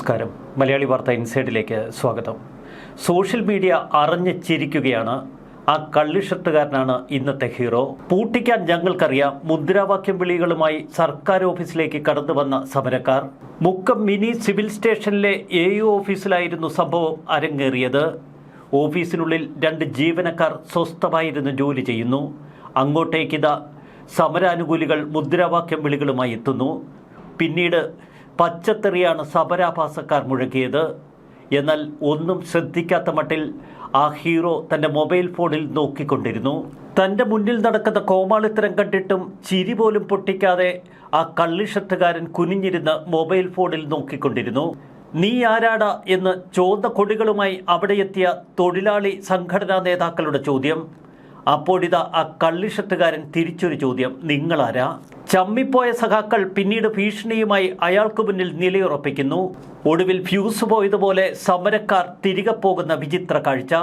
നമസ്കാരം. മലയാളി വാർത്ത ഇൻസൈഡിലേക്ക് സ്വാഗതം. സോഷ്യൽ മീഡിയ അറിഞ്ഞ് ചിരിക്കുകയാണ്. ആ കള്ളിഷർട്ടുകാരനാണ് ഇന്നത്തെ ഹീറോ. പൂട്ടിക്കാൻ ഞങ്ങൾക്കറിയാം മുദ്രാവാക്യം വിളികളുമായി സർക്കാർ ഓഫീസിലേക്ക് കടന്നു വന്ന സമരക്കാർ. മുക്കം മിനി സിവിൽ സ്റ്റേഷനിലെ എ യു ഓഫീസിലായിരുന്നു സംഭവം അരങ്ങേറിയത്. ഓഫീസിനുള്ളിൽ രണ്ട് ജീവനക്കാർ സ്വസ്ഥമായിരുന്നു ജോലി ചെയ്യുന്നു. അങ്ങോട്ടേക്കിതാ സമരാനുകൂലികൾ മുദ്രാവാക്യം വിളികളുമായി എത്തുന്നു. പിന്നീട് പച്ചത്തെറിയാണ് സമരാഭാസക്കാർ മുഴക്കിയത്. എന്നാൽ ഒന്നും ശ്രദ്ധിക്കാത്ത മട്ടിൽ ആ ഹീറോ തന്റെ മൊബൈൽ ഫോണിൽ നോക്കിക്കൊണ്ടിരുന്നു. തന്റെ മുന്നിൽ നടക്കുന്ന കോമാളിത്തരം കണ്ടിട്ടും ചിരി പോലും പൊട്ടിക്കാതെ ആ കള്ളിഷത്തുകാരൻ കുനിഞ്ഞിരുന്ന് മൊബൈൽ ഫോണിൽ നോക്കിക്കൊണ്ടിരുന്നു. നീ ആരാട? എന്ന് ചോദ്യ കൊടികളുമായി അവിടെ എത്തിയ തൊഴിലാളി സംഘടനാ നേതാക്കളുടെ ചോദ്യം. അപ്പോഴിതാ ആ കള്ളിഷത്തുകാരൻ തിരിച്ചൊരു ചോദ്യം. നിങ്ങളാരാ? ചമ്മിപ്പോയ സഖാക്കൾ പിന്നീട് ഭീഷണിയുമായി അയാൾക്ക് മുന്നിൽ നിലയുറപ്പിക്കുന്നു. ഒടുവിൽ ഫ്യൂസ് പോയതുപോലെ സമരക്കാർ തിരികെ പോകുന്ന വിചിത്ര കാഴ്ച.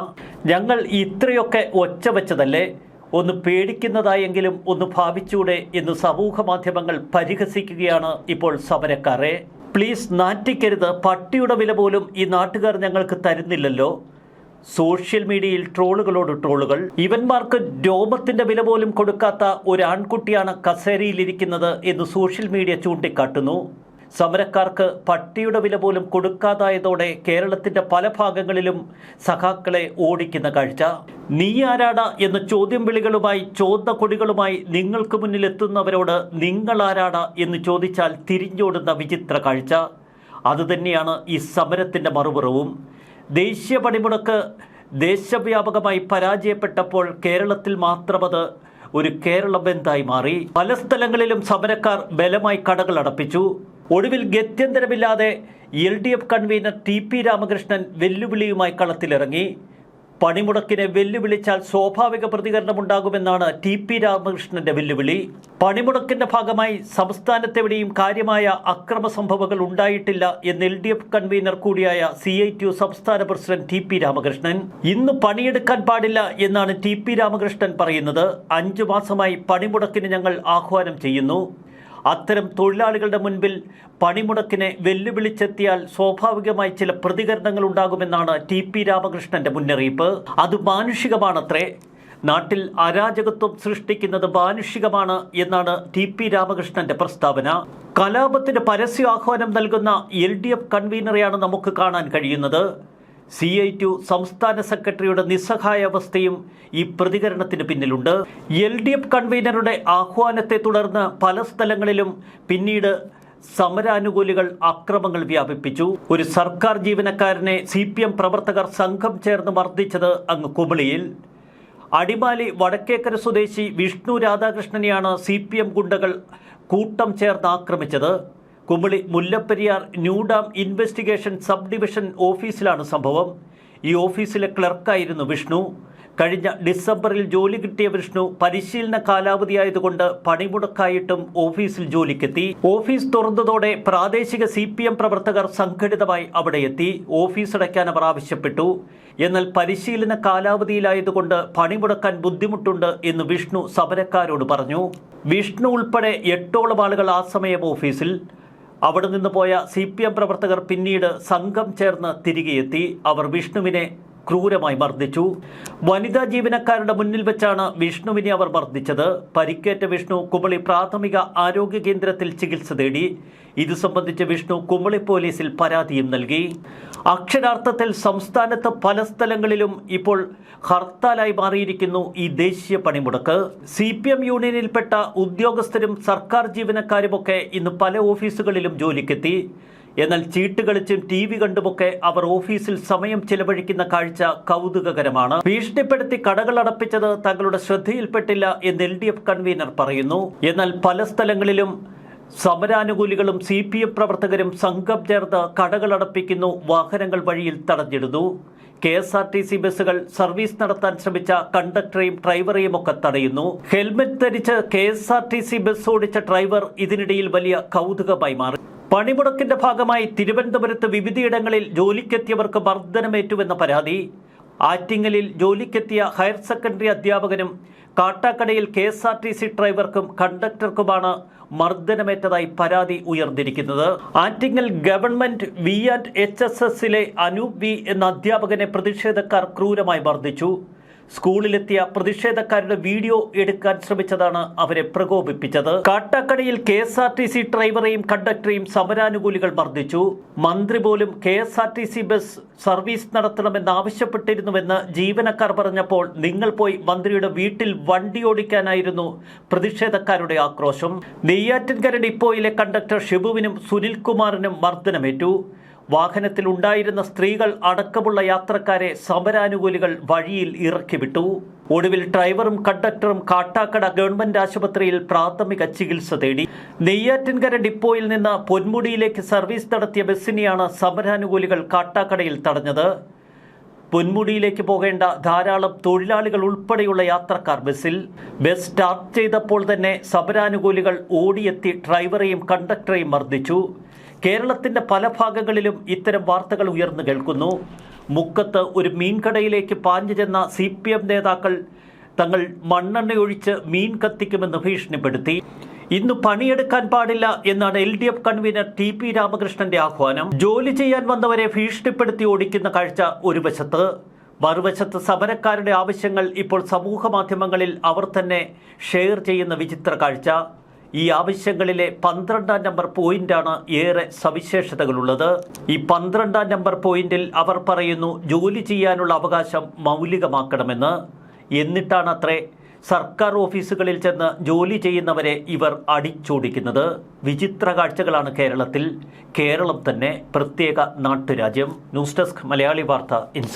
ഞങ്ങൾ ഇത്രയൊക്കെ ഒച്ച വെച്ചതല്ലേ? ഒന്ന് പേടിക്കുന്നതായെങ്കിലും ഒന്ന് ഭാവിച്ചൂടെ എന്ന് സമൂഹ മാധ്യമങ്ങൾ പരിഹസിക്കുകയാണ് ഇപ്പോൾ സമരക്കാരെ. പ്ലീസ് നാറ്റിക്കരുത്. പട്ടിയുടെ വില പോലും ഈ നാട്ടുകാർ ഞങ്ങൾക്ക് തരുന്നില്ലല്ലോ. സോഷ്യൽ മീഡിയയിൽ ട്രോളുകളോട് ട്രോളുകൾ. ഇവന്മാർക്ക് രോമത്തിന്റെ വില പോലും കൊടുക്കാത്ത ഒരു ആൺകുട്ടിയാണ് കസേരയിലിരിക്കുന്നത് എന്ന് സോഷ്യൽ മീഡിയ ചൂണ്ടിക്കാട്ടുന്നു. സമരക്കാർക്ക് പട്ടിയുടെ വില പോലും കൊടുക്കാതായതോടെ കേരളത്തിന്റെ പല ഭാഗങ്ങളിലും സഖാക്കളെ ഓടിക്കുന്ന കാഴ്ച. നീ ആരാടാ? എന്ന ചോദ്യം വിളികളുമായി ചോദ്യ കൊടികളുമായി നിങ്ങൾക്ക് മുന്നിൽ എത്തുന്നവരോട് നിങ്ങൾ ആരാടാ? എന്ന് ചോദിച്ചാൽ തിരിഞ്ഞോടുന്ന വിചിത്ര കാഴ്ച. അതുതന്നെയാണ് ഈ സമരത്തിന്റെ മറുപുറവും. ദേശീയ പണിമുടക്ക് ദേശവ്യാപകമായി പരാജയപ്പെട്ടപ്പോൾ കേരളത്തിൽ മാത്രമത് ഒരു കേരള ബന്ധായി മാറി. പല സ്ഥലങ്ങളിലും സമരക്കാർ ബലമായി കടകൾ അടപ്പിച്ചു. ഒടുവിൽ ഗത്യന്തരമില്ലാതെ L D F convener T P Ramakrishnan വെല്ലുവിളിയുമായി കളത്തിലിറങ്ങി. പണിമുടക്കിനെ വെല്ലുവിളിച്ചാൽ സ്വാഭാവിക പ്രതികരണമുണ്ടാകുമെന്നാണ് ടി പി രാമകൃഷ്ണന്റെ വെല്ലുവിളി. പണിമുടക്കിന്റെ ഭാഗമായി സംസ്ഥാനത്തെവിടെയും കാര്യമായ അക്രമ സംഭവങ്ങൾ ഉണ്ടായിട്ടില്ല എന്ന് എൽ ഡി എഫ് കൺവീനർ കൂടിയായ സി ഐ ടി യു സംസ്ഥാന പ്രസിഡന്റ് ടി പി രാമകൃഷ്ണൻ. ഇന്ന് പണിയെടുക്കാൻ പാടില്ല എന്നാണ് ടി പി രാമകൃഷ്ണൻ പറയുന്നത്. അഞ്ചു മാസമായി പണിമുടക്കിന് ഞങ്ങൾ ആഹ്വാനം ചെയ്യുന്നു. അത്തരം തൊഴിലാളികളുടെ മുൻപിൽ പണിമുടക്കിനെ വെല്ലുവിളിച്ചെത്തിയാൽ സ്വാഭാവികമായി ചില പ്രതികരണങ്ങൾ ഉണ്ടാകുമെന്നാണ് ടി പി രാമകൃഷ്ണന്റെ മുന്നറിയിപ്പ്. അത് മാനുഷികമാണത്രേ. നാട്ടിൽ അരാജകത്വം സൃഷ്ടിക്കുന്നത് മാനുഷികമാണ് എന്നാണ് ടി പി രാമകൃഷ്ണന്റെ പ്രസ്താവന. കലാപത്തിന് പരസ്യ ആഹ്വാനം നൽകുന്ന എൽ ഡി എഫ് കൺവീനറെയാണ് നമുക്ക് കാണാൻ കഴിയുന്നത്. സി ഐ ടു സംസ്ഥാന സെക്രട്ടറിയുടെ നിസ്സഹായാവസ്ഥയും ഈ പ്രതികരണത്തിന് പിന്നിലുണ്ട്. എൽ ഡി എഫ് കൺവീനറുടെ ആഹ്വാനത്തെ തുടർന്ന് പല സ്ഥലങ്ങളിലും പിന്നീട് സമരാനുകൂലികൾ അക്രമങ്ങൾ വ്യാപിപ്പിച്ചു. ഒരു സർക്കാർ ജീവനക്കാരനെ സി പി എം പ്രവർത്തകർ സംഘം ചേർന്ന് മർദ്ദിച്ചത് അങ്ങ് കുമളിയിൽ. അടിമാലി വടക്കേക്കര സ്വദേശി വിഷ്ണു രാധാകൃഷ്ണനെയാണ് സി പി എം ഗുണ്ടകൾ കൂട്ടം ചേർന്ന് ആക്രമിച്ചത്. Kumily Mullaperiyar new dam investigation sub division ഓഫീസിലാണ് സംഭവം. ഈ ഓഫീസിലെ ക്ലർക്കായിരുന്നു വിഷ്ണു. കഴിഞ്ഞ ഡിസംബറിൽ ജോലി കിട്ടിയ വിഷ്ണു പരിശീലന കാലാവധിയായതുകൊണ്ട് പണിമുടക്കായിട്ടും ഓഫീസിൽ ജോലിക്കെത്തി. ഓഫീസ് തുറന്നതോടെ പ്രാദേശിക സി പ്രവർത്തകർ സംഘടിതമായി അവിടെ എത്തി ഓഫീസ് അടയ്ക്കാൻ അവർ ആവശ്യപ്പെട്ടു. എന്നാൽ പരിശീലന കാലാവധിയിലായതുകൊണ്ട് പണിമുടക്കാൻ ബുദ്ധിമുട്ടുണ്ട് എന്ന് വിഷ്ണു സമരക്കാരോട് പറഞ്ഞു. വിഷ്ണു ഉൾപ്പെടെ എട്ടോളം ആളുകൾ ആ സമയം ഓഫീസിൽ. അവിടെ നിന്ന് പോയ സി പി എം പ്രവർത്തകർ പിന്നീട് സംഘം ചേർന്ന് തിരികെയെത്തി. അവർ വിഷ്ണുവിനെ ക്രൂരമായി മർദ്ദിച്ചു. വനിതാ ജീവനക്കാരുടെ മുന്നിൽ വെച്ചാണ് വിഷ്ണുവിനെ അവർ മർദ്ദിച്ചത്. പരിക്കേറ്റ വിഷ്ണു കുമളി പ്രാഥമിക ആരോഗ്യ കേന്ദ്രത്തിൽ ചികിത്സ തേടി. ഇത് സംബന്ധിച്ച് വിഷ്ണു കുമളി പോലീസിൽ പരാതിയും നൽകി. അക്ഷരാർത്ഥത്തിൽ സംസ്ഥാനത്ത് പല സ്ഥലങ്ങളിലും ഇപ്പോൾ ഹർത്താലായി മാറിയിരിക്കുന്നു ഈ ദേശീയ പണിമുടക്ക്. സി പി എം യൂണിയനിൽപ്പെട്ട ഉദ്യോഗസ്ഥരും സർക്കാർ ജീവനക്കാരുമൊക്കെ ഇന്ന് പല ഓഫീസുകളിലും ജോലിക്കെത്തി. എന്നാൽ ചീട്ട് കളിച്ചും ടി വി കണ്ടുമൊക്കെ അവർ ഓഫീസിൽ സമയം ചെലവഴിക്കുന്ന കാഴ്ച കൗതുകകരമാണ്. ഭീഷണിപ്പെടുത്തി കടകൾ അടപ്പിച്ചത് തങ്ങളുടെ ശ്രദ്ധയിൽപ്പെട്ടില്ല എന്ന് എൽ ഡി എഫ് കൺവീനർ പറയുന്നു. എന്നാൽ പല സ്ഥലങ്ങളിലും സമരാനുകൂലികളും സി പി എം പ്രവർത്തകരും സംഘം ചേർന്ന് കടകൾ അടപ്പിക്കുന്നു വാഹനങ്ങൾ വഴിയിൽ തടഞ്ഞിടുന്നു. K S R T C ബസ്സുകൾ സർവീസ് നടത്താൻ ശ്രമിച്ച കണ്ടക്ടറെയും ഡ്രൈവറെയും ഒക്കെ തടയുന്നു. ഹെൽമെറ്റ് ധരിച്ച് K S R T C bus ഓടിച്ച ഡ്രൈവർ ഇതിനിടയിൽ വലിയ കൗതുകമായി മാറി. പണിമുടക്കിന്റെ ഭാഗമായി തിരുവനന്തപുരത്ത് വിവിധയിടങ്ങളിൽ ജോലിക്കെത്തിയവർക്ക് മർദ്ദനമേറ്റുവെന്ന പരാതി. ആറ്റിങ്ങലിൽ ജോലിക്കെത്തിയ ഹയർ സെക്കൻഡറി അധ്യാപകനും കാട്ടാക്കടയിൽ K S R T C ഡ്രൈവർക്കും കണ്ടക്ടർക്കുമാണ് മർദ്ദനമേറ്റതായി പരാതി ഉയർന്നിരിക്കുന്നത്. Attingal government V and H S എസിലെ അനൂപ് വി എന്ന അധ്യാപകനെ പ്രതിഷേധക്കാർ ക്രൂരമായി മർദ്ദിച്ചു. സ്കൂളിലെത്തിയ പ്രതിഷേധക്കാരുടെ വീഡിയോ എടുക്കാൻ ശ്രമിച്ചതാണ് അവരെ പ്രകോപിപ്പിച്ചത്. കാട്ടാക്കടയിൽ K S R T C ഡ്രൈവറെയും കണ്ടക്ടറെയും സമരാനുകൂലികൾ മർദ്ദിച്ചു. മന്ത്രി പോലും K S R T C bus service നടത്തണമെന്ന് ആവശ്യപ്പെട്ടിരുന്നുവെന്ന് ജീവനക്കാർ പറഞ്ഞപ്പോൾ നിങ്ങൾ പോയി മന്ത്രിയുടെ വീട്ടിൽ വണ്ടി ഓടിക്കാനായിരുന്നു പ്രതിഷേധക്കാരുടെ ആക്രോശം. നെയ്യാറ്റിൻകര ഡിപ്പോയിലെ കണ്ടക്ടർ ഷിബുവിനും സുനിൽകുമാറിനും മർദ്ദനമേറ്റു. വാഹനത്തിൽ ഉണ്ടായിരുന്ന സ്ത്രീകൾ അടക്കമുള്ള യാത്രക്കാരെ സമരാനുകൂലികൾ വഴിയിൽ ഇറക്കിവിട്ടു ഒടുവിൽ ഡ്രൈവറും കണ്ടക്ടറും കാട്ടാക്കട ഗവൺമെന്റ് ആശുപത്രിയിൽ പ്രാഥമിക ചികിത്സ തേടി. നെയ്യാറ്റിൻകര ഡിപ്പോയിൽ നിന്ന് പൊന്മുടിയിലേക്ക് സർവീസ് നടത്തിയ ബസ്സിനെയാണ് സമരാനുകൂലികൾ കാട്ടാക്കടയിൽ തടഞ്ഞത്. പൊന്മുടിയിലേക്ക് പോകേണ്ട ധാരാളം തൊഴിലാളികൾ ഉൾപ്പെടെയുള്ള യാത്രക്കാർ ബസ്സിൽ. ബസ് സ്റ്റാർട്ട് ചെയ്തപ്പോൾ തന്നെ സമരാനുകൂലികൾ ഓടിയെത്തി ഡ്രൈവറെയും കണ്ടക്ടറെയും മർദ്ദിച്ചു. കേരളത്തിന്റെ പല ഭാഗങ്ങളിലും ഇത്തരം വാർത്തകൾ ഉയർന്നു കേൾക്കുന്നു. മുക്കത്ത് ഒരു മീൻകടയിലേക്ക് പാഞ്ഞു ചെന്ന സി പി എം നേതാക്കൾ തങ്ങൾ മണ്ണെണ്ണയൊഴിച്ച് മീൻ കത്തിക്കുമെന്ന് ഭീഷണിപ്പെടുത്തി. ഇന്ന് പണിയെടുക്കാൻ പാടില്ല എന്നാണ് L D F convener T P രാമകൃഷ്ണന്റെ ആഹ്വാനം. ജോലി ചെയ്യാൻ വന്നവരെ ഭീഷണിപ്പെടുത്തി ഓടിക്കുന്ന കാഴ്ച ഒരു വശത്ത്. മറുവശത്ത് സമരക്കാരുടെ ആവശ്യങ്ങൾ ഇപ്പോൾ സമൂഹ മാധ്യമങ്ങളിൽ അവർ തന്നെ ഷെയർ ചെയ്യുന്ന വിചിത്ര കാഴ്ച. ഈ ആവശ്യങ്ങളിലെ പന്ത്രണ്ടാം നമ്പർ പോയിന്റാണ് ഏറെ സവിശേഷതകളുള്ളത്. ഈ പന്ത്രണ്ടാം നമ്പർ പോയിന്റിൽ അവർ പറയുന്നു ജോലി ചെയ്യാനുള്ള അവകാശം മൗലികമാക്കണമെന്ന്. എന്നിട്ടാണ് അത്രേ സർക്കാർ ഓഫീസുകളിൽ ചെന്ന് ജോലി ചെയ്യുന്നവരെ ഇവർ അടിച്ചോടിക്കുന്നത്. വിചിത്ര കാഴ്ചകളാണ് കേരളത്തിൽ. കേരളം തന്നെ പ്രത്യേക നാട്ടുരാജ്യം. ന്യൂസ് ഡെസ്ക് മലയാളി വാർത്ത ഇൻസ്